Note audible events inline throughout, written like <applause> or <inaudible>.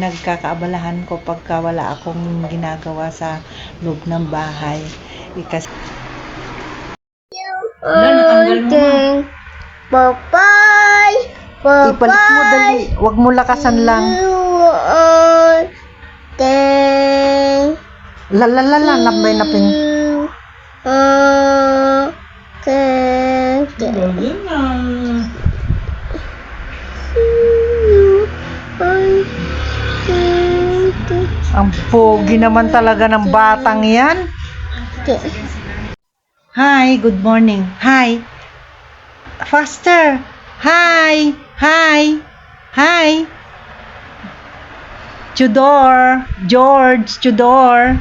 Nagkakaabalahan ko pagka wala akong ginagawa sa loob ng bahay. Ikas Unting. Bye-bye. Bye-bye. Ipalit mo dali. Huwag mo lakasan lang. Unting. Lalalala, nabay na pin. Unting. Ang pogi naman talaga ng batang yan. Hi, good morning. Hi. Faster. Hi. Hi. Hi. Tudor. George. Tudor.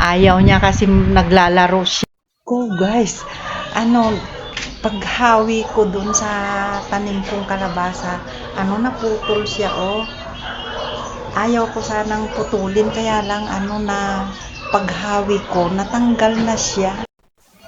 Ayaw niya kasi naglalaro siya. Ko, guys. Ano, paghawi ko dun sa tanim kong kalabasa, ano, naputol siya, oh. Ayaw ko sanang putulin, kaya lang, ano na, paghawi ko, natanggal na siya.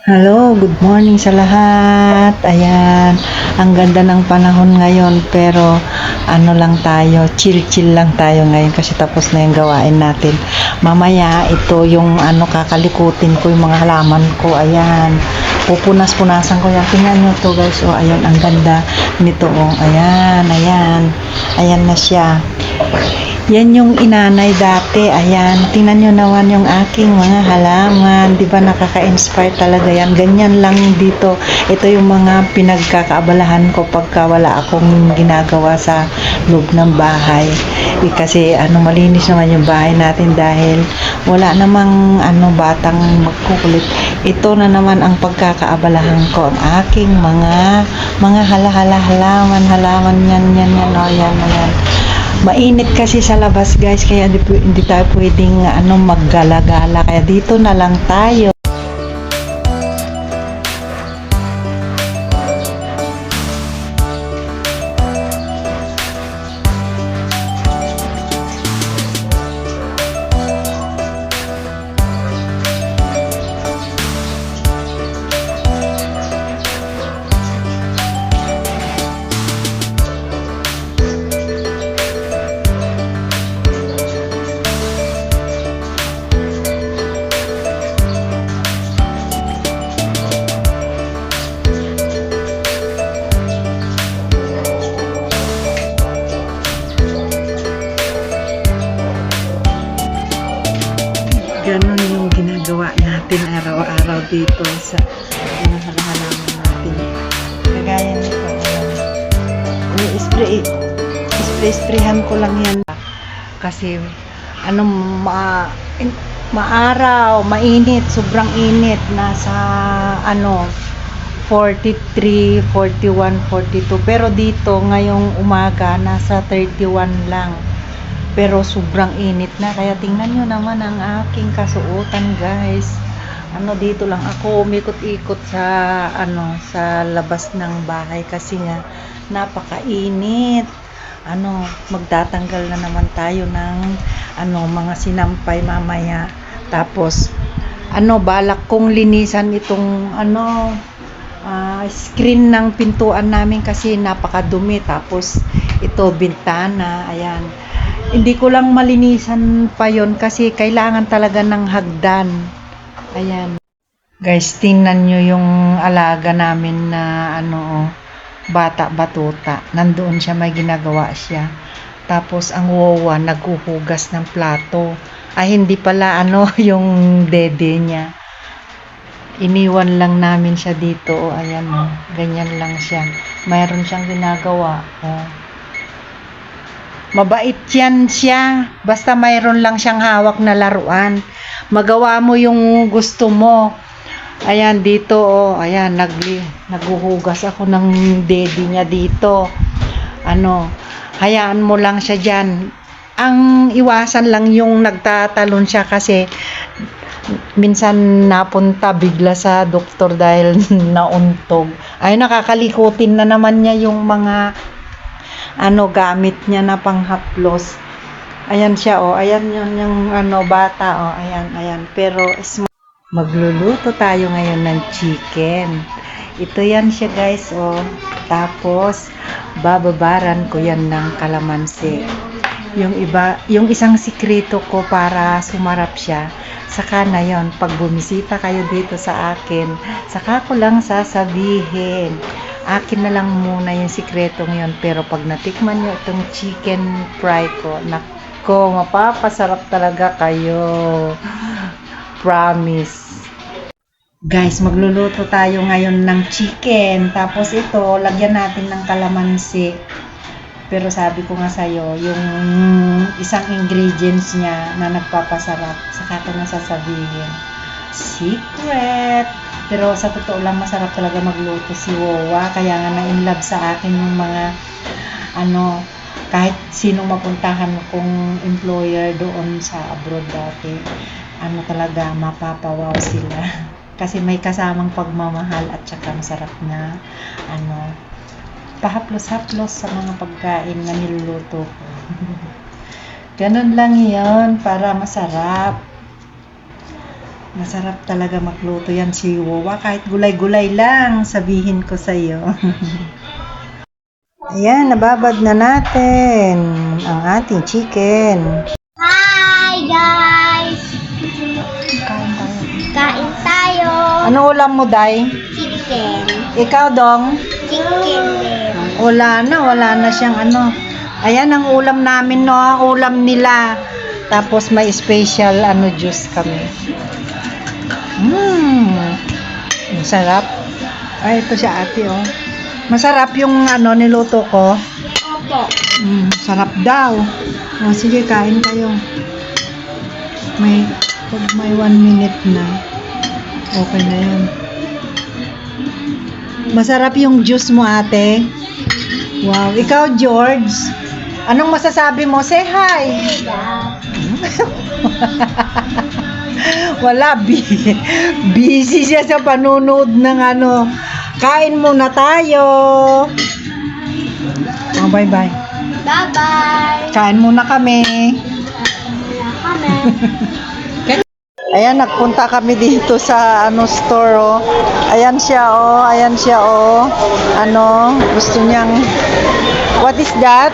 Hello, good morning sa lahat. Ayan, ang ganda ng panahon ngayon pero ano lang tayo, chill-chill lang tayo ngayon kasi tapos na yung gawain natin. Mamaya ito yung ano kakalikutin ko yung mga halaman ko. Ayan, pupunas-punasan ko yan. Tingnan nyo to guys. Oh, ayan, ang ganda nito. Oh, ayan, ayan. Ayan na siya. Yan yung inanay dati. Ayan, tingnan nyo naman yung aking mga halaman. Di ba nakaka-inspire talaga yan. Ganyan lang dito. Ito yung mga pinagkakaabalahan ko pagka wala akong ginagawa sa loob ng bahay. Eh, kasi ano malinis naman yung bahay natin dahil wala namang ano batang magkukulit. Ito na naman ang pagkakaabalahan ko ang aking mga mga halahala halaman halaman yan yan yan oh, yan yan Mainit kasi sa labas guys kaya hindi, hindi tayo pwedeng ano maggala-gala kaya dito na lang tayo. Dito sa mga halaman natin. Kagaya nito. Ini-spray, spray-sprayhan ko lang yan. Kasi, ano, ma, maaraw, mainit, sobrang init. Nasa, ano, 43, 41, 42. Pero dito, ngayong umaga, nasa 31 lang pero sobrang init na kaya tingnan nyo naman ang aking kasuotan guys ano dito lang ako umikot-ikot sa ano sa labas ng bahay kasi nga napakainit. Ano magtatanggal na naman tayo ng ano mga sinampay mamaya. Tapos ano balak kong linisan itong ano ah, screen ng pintuan namin kasi napakadumi. Tapos ito bintana ayan. Hindi ko lang malinisan pa yon kasi kailangan talaga ng hagdan. Ayan. Guys, tingnan nyo yung alaga namin na ano, bata batuta. Nandoon siya, may ginagawa siya. Tapos ang wawa, naghuhugas ng plato. Ay, hindi pala ano, <laughs> yung dede niya. Iniwan lang namin siya dito. O, ayan o. Ganyan lang siya. Mayroon siyang ginagawa. O. Mabait yan siya. Basta mayroon lang siyang hawak na laruan. Magawa mo yung gusto mo. Ayan, dito, oh. Ayan, nag, naghuhugas ako ng daddy niya dito. Ano, hayaan mo lang siya dyan. Ang iwasan lang yung nagtatalon siya kasi minsan napunta bigla sa doktor dahil <laughs> nauntog. Ay, nakakalikutin na naman niya yung mga ano gamit niya na panghaplos. Ayan siya oh, ayan yun yung ano bata oh, ayan, ayan. Pero magluluto tayo ngayon ng chicken. Ito yan siya guys oh. Tapos bababaran ko yan ng kalamansi. Yung iba, yung isang sikreto ko para sumarap siya, saka na yon pag bumisita kayo dito sa akin, saka ko lang sasabihin. Akin na lang muna yung sikretong yon pero pag natikman nyo itong chicken fry ko, nako, mapapasarap talaga kayo. <gasps> Promise. Guys, magluluto tayo ngayon ng chicken. Tapos ito, lagyan natin ng kalamansi. Pero sabi ko nga sa'yo, yung isang ingredients niya na nagpapasarap, saka ko na sasabihin. Secret! Pero sa totoo lang, masarap talaga magluto si Wowa. Kaya nga na-inlove sa akin yung mga, ano, kahit sinong mapuntahan kong employer doon sa abroad dati, ano talaga, mapapawaw sila. <laughs> Kasi may kasamang pagmamahal at saka masarap na, ano, pahaplos-haplos sa mga pagkain na niluluto ko. <laughs> Ganun lang yon para masarap. Masarap talaga magluto yan si Wawa. Kahit gulay-gulay lang, sabihin ko sa iyo. <laughs> Ayan, nababad na natin ang ating chicken. Hi guys! Kain tayo. Kain tayo! Ano ulam mo, Day? Chicken. Ikaw, Dong? Chicken. Wala na, wala na siyang ano. Ayan ang ulam namin, no? Ang ulam nila. Tapos may special ano juice kami. Mmm. Ang sarap. Ay, ito siya ate, oh. Masarap yung ano niluto ko. Opo. Mm, sarap daw. O, sige, kain kayo. May, pag may one minute na, okay na yun. Masarap yung juice mo, ate. Wow. Ikaw, George, anong masasabi mo? Say hi. <laughs> <laughs> Wala, bi- busy siya sa panunood ng ano. Kain muna tayo. Oh, bye-bye. Bye-bye! Kain muna kami. Kami. Ayan, nagpunta kami dito sa ano store, oh. Ayan siya, oh. Ayan siya, oh. Ano, gusto niyang... What is that?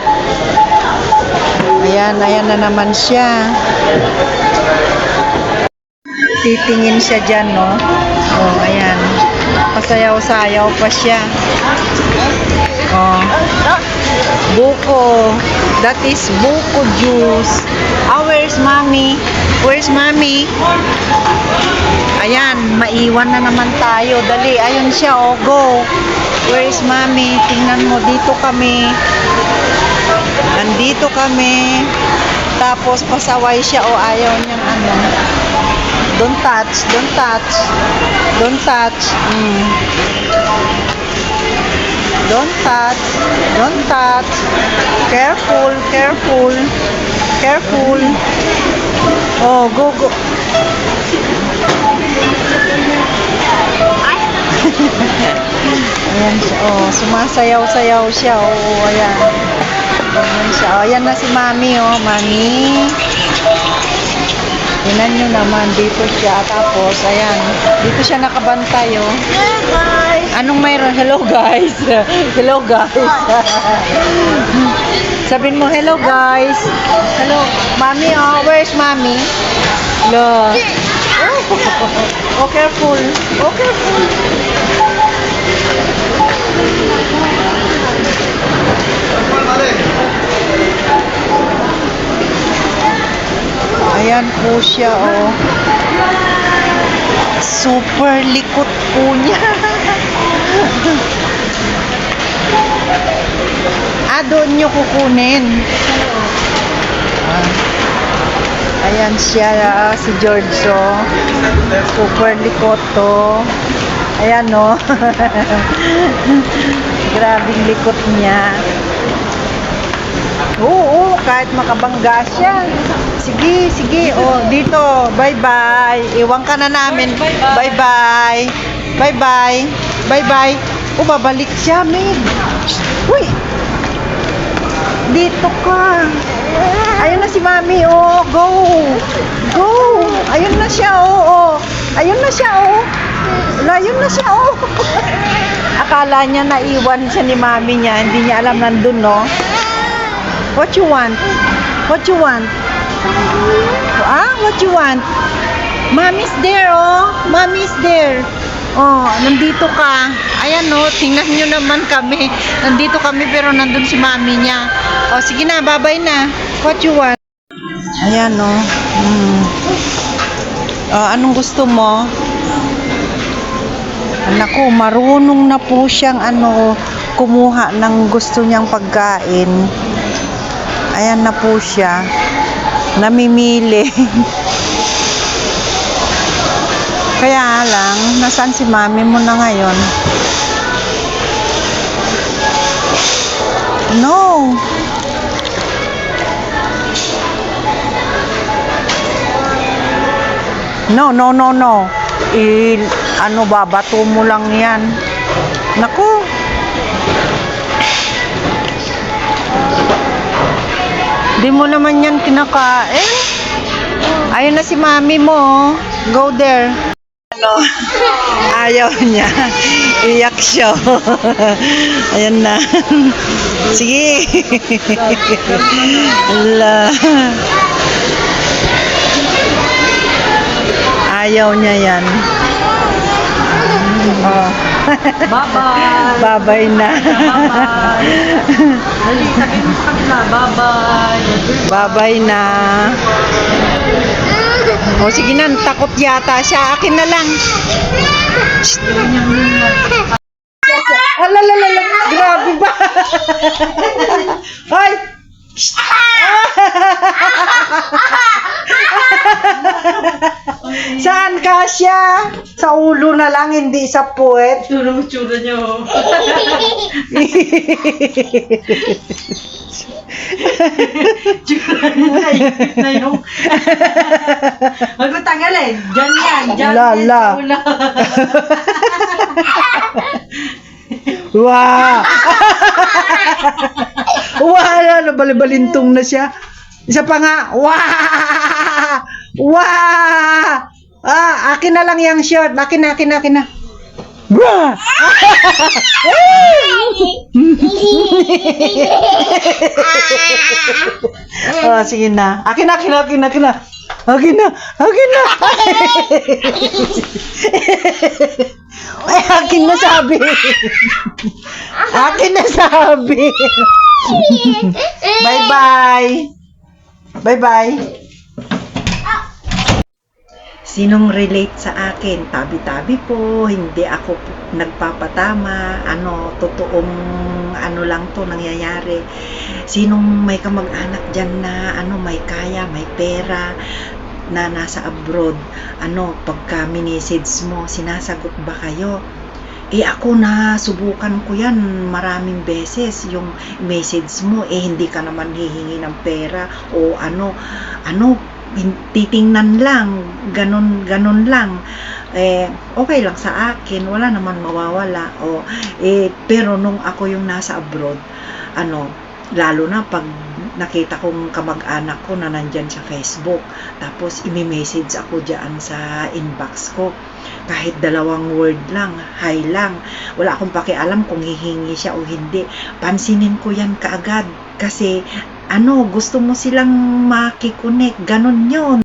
Ayan, ayan na naman siya. Titingin siya dyan, no? Oh, ayan. Pasayaw-sayaw pa siya. Oh. Buko. That is buko juice. Ah, where's mommy? Where's mommy? Ayan, maiwan na naman tayo. Dali, ayun siya, oh, go. Where's mommy? Tingnan mo, dito kami. Nandito kami. Tapos pasaway siya, oh, ayaw niyang ano. Don't touch, don't touch. Don't touch. Mm. Don't touch. Don't touch. Careful, careful. Careful. Oh, go, go. <laughs> Ayan siya. Oh, sumasayaw-sayaw siya. Oh, ayan. Ayan siya. Oh, ayan na si Mami, oh. Mami. Tingnan nyo naman, dito siya. Tapos, ayan. Dito siya nakabantay, oh. Bye-bye! Anong mayroon? Hello guys. <laughs> Hello guys. <laughs> Sabihin mo hello guys. Hello. Mommy oh, where's mommy? Look. <laughs> Oh, careful. Oh, careful. Ayan po siya, oh. Super likot po niya. <laughs> ah, doon nyo kukunin. Ah. Ayan siya, ah, si George, oh. Super likot to. Ayan, no. <laughs> Grabing likot niya. Oo, kahit makabangga siya. Sige, sige. Oh, dito. Bye-bye. Iwan ka na namin. Bye-bye. Bye-bye. Bye-bye. Oh, babalik siya, Meg. Uy! Dito ka. Ayun na si Mami, oh. Go. Go. Ayun na siya, oh. oh. Ayun na siya, oh. Wala, ayun na siya, oh. <laughs> Akala niya naiwan siya ni Mami niya. Hindi niya alam nandun, no? What you want? What you want? Ah, what you want? Mommy's there, oh. Mommy's there. Oh, nandito ka. Ayan, oh. Tingnan nyo naman kami. Nandito kami pero nandun si mami niya. Oh, sige na. Bye-bye na. What you want? Ayan, oh. Hmm. Oh, anong gusto mo? Anak ko, marunong na po siyang ano, kumuha ng gusto niyang pagkain. Ayan na po siya. Namimili. Kaya lang, nasaan si mami mo na ngayon? No. No, no, no, no. I, ano ba, bato mo lang yan. Naku. Di mo naman yan kinakain. Ayun na si mami mo. oh. Go there. Ano? Ayaw niya. Iyak siya. Ayan na. Sige. Ala. Ayaw niya yan. Oh. Bye-bye. Babay na. Dali, sabihin mo sa kanila, bye-bye. Na. O sige na, takot yata siya. Akin na lang. Alalalala, grabe ba? <laughs> Hoy! <laughs> Saan ka siya? Sa ulo na lang, hindi sa puwet. Ito naman tsura niyo. Tsura niya, ipit na yung... Huwag mo tanggalin. Diyan yan. Diyan yan <laughs> <laughs> la. sa ulo. Wow! wow! Nabalibalintong na siya. Isa pa nga. Wow! Wow! Ah, akin na lang yung shirt. Akin na, akin na, akin na. Wah! <laughs> oh, sige na. Akin na, akin na, akin na, akin na. Akin na, akin na. <laughs> Ay, akin na sabi. akin na sabi. <laughs> Bye-bye. Bye-bye. Sinong relate sa akin? Tabi-tabi po, hindi ako nagpapatama, ano, totoong ano lang to nangyayari. Sinong may kamag-anak dyan na ano, may kaya, may pera, na nasa abroad, ano, pagka minisage mo, sinasagot ba kayo? Eh ako na subukan ko yan maraming beses yung message mo eh hindi ka naman hihingi ng pera o ano ano titingnan lang ganun ganun lang eh okay lang sa akin wala naman mawawala o eh pero nung ako yung nasa abroad ano lalo na pag nakita kong kamag-anak ko na nandyan sa Facebook tapos imi-message ako dyan sa inbox ko kahit dalawang word lang, hi lang. Wala akong pakialam kung hihingi siya o hindi. Pansinin ko yan kaagad. Kasi, ano, gusto mo silang makikonek. Ganon yun.